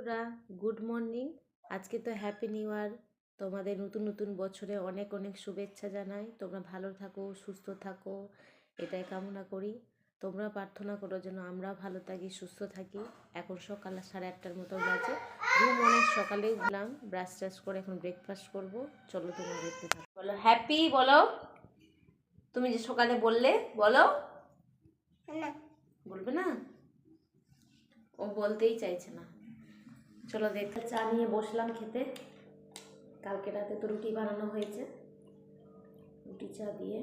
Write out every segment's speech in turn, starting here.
বন্ধুরা good morning. আজকে তো হ্যাপি নিউ ইয়ার তোমাদের নতুন নতুন বছরে অনেক অনেক শুভেচ্ছা জানাই। তোমরা ভালো থাকো সুস্থ থাকো এটাই কামনা করি। তোমরা প্রার্থনা করো যেন আমরা ভালো থাকি সুস্থ থাকি। এখন সকাল সাড়ে আটটার মতো বাজে। ঘুম অনেক সকালে উঠলাম ব্রাশ ট্রাশ করে এখন ব্রেকফাস্ট করব। চলো তোমরা দেখতে থাকো। বলো হ্যাপি বলো। তুমি যে সকালে বললে বলো। বলবে না? ও বলতেই চাইছে না। চলো দেখতে চা নিয়ে বসলাম খেতে। কালকে রাতে তো রুটি বানানো হয়েছে। রুটি চা দিয়ে।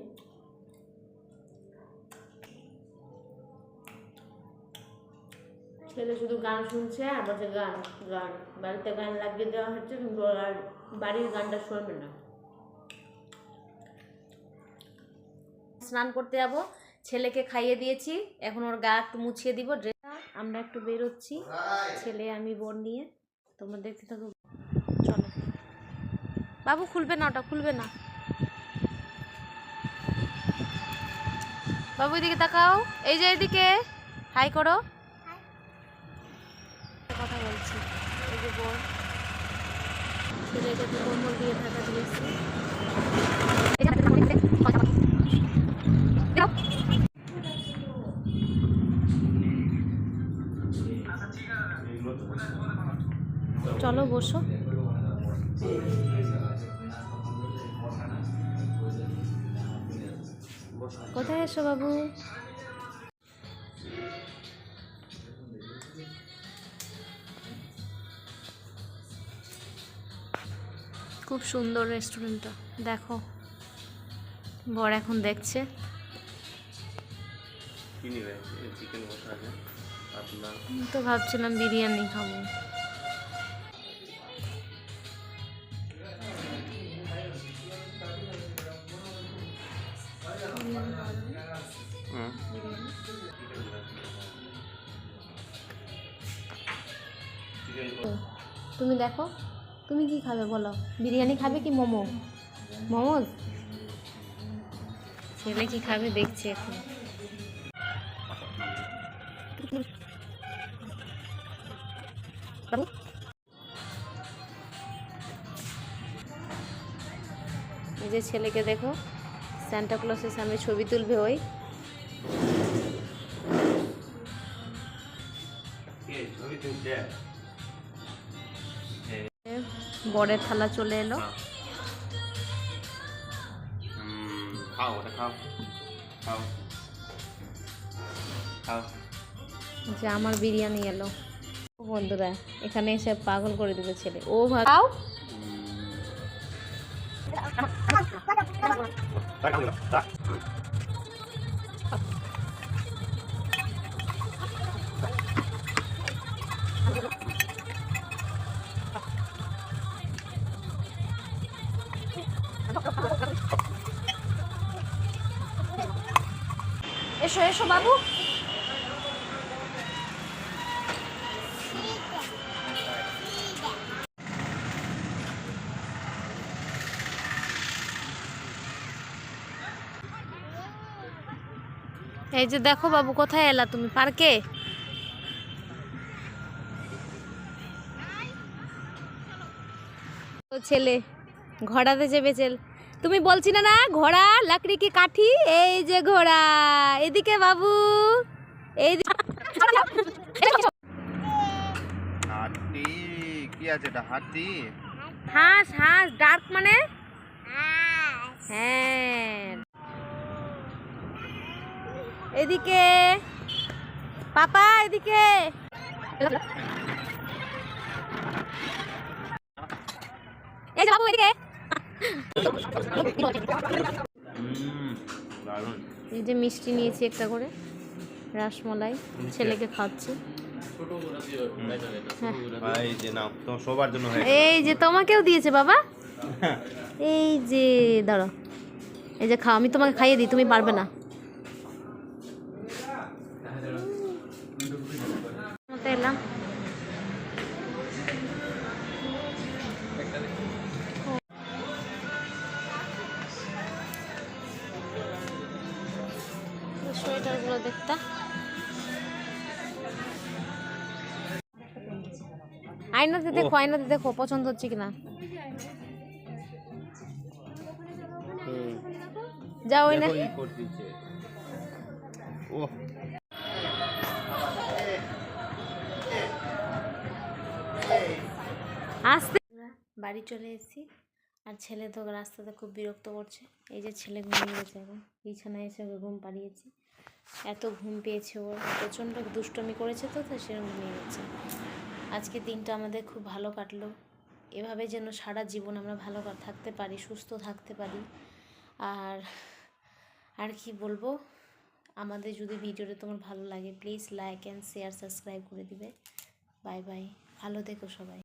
ছেলে শুধু গান শুনছে আর বলছে গান গান। বাড়িতে গান লাগিয়ে দেওয়া হচ্ছে কিন্তু আর বাড়ির গানটা শুনবে না। স্নান করতে যাব। ছেলেকে খাইয়ে দিয়েছি। এখন ওর গা একটু মুছিয়ে দিব। ড্রেস আমরা একটু বেরোচ্ছি। ছেলে আমি বোন নিয়ে। তোমরা দেখতে থাকো। চলো। বাবু, খুলবে না ওটা, খুলবে না। বাবু, এদিকে তাকাও। এই যে এদিকে। হাই করো। কথা বলছি। এই যে বোন। কম্বল দিয়ে থাকা দিয়েছি। চলো বসো। কোথায় এসো বাবু? খুব সুন্দর রেস্টুরেন্টটা দেখো। বর এখন দেখছে। তো ভাবছিলাম বিরিয়ানি খাব। তুমি দেখো, তুমি কি খাবে বলো? বিরিয়ানি খাবে কি মোমো? মোমোজ? ছেলে কি খাবে দেখছি এখন। যে ছেলেকে দেখো স্যান্টা ক্লসের সামনে ছবি তুলবে ওই। বরের থালা চলে এলো। খাও ওটা খাও। খাও। খাও। যে আমার বিরিয়ানি এলো। বন্ধুরা এখানে এসে পাগল করে দিবে ছেলে। ও ভাও এসো এসো বাবু। এই যে দেখো বাবু, কোথায় এলা তুমি? পার্কে? ছেলে, ঘোড়াতে চেপে চেল। তুমি বলছি না না ঘোড়া লাকড়ি কি কাঠি? এই যে ঘোড়া এদিকে বাবু এই হাতি কি আছে এটা হাতি? হাঁস হাঁস ডার্ক মানে? হ্যাঁ। এদিকে পাপা এদিকে। এই যে বাবু এদিকে। এই যে মিষ্টি নিয়েছি একটা করে রসমলাই ছেলেকে খাচ্ছি হয়ে। এই যে তোমাকেও দিয়েছে বাবা। এই যে দাঁড়ো। এই যে খাও আমি তোমাকে খাইয়ে দিই তুমি পারবে না। এলাম। সোয়েটারগুলো দেখতে। আয়নাতে দেখো আয়নাতে দেখো পছন্দ হচ্ছে কিনা। যাও ওই না আসতে। বাড়ি চলে এসেছি আর ছেলে তো রাস্তাতে খুব বিরক্ত করছে। এই যে ছেলে ঘুমিয়ে গেছে এখন বিছানায় এসে ঘুম পাড়িয়েছি। এত ঘুম পেয়েছে ওর। প্রচণ্ড দুষ্টমি করেছে তো তো সেরকম ঘুমিয়ে গেছে। আজকে দিনটা আমাদের খুব ভালো কাটলো। এভাবে যেন সারা জীবন আমরা ভালো থাকতে পারি, সুস্থ থাকতে পারি। আর আর কি বলব? আমাদের যদি ভিডিওটা তোমার ভালো লাগে please like and share subscribe করে দিবে। বাই বাই ভালো থেকো সবাই।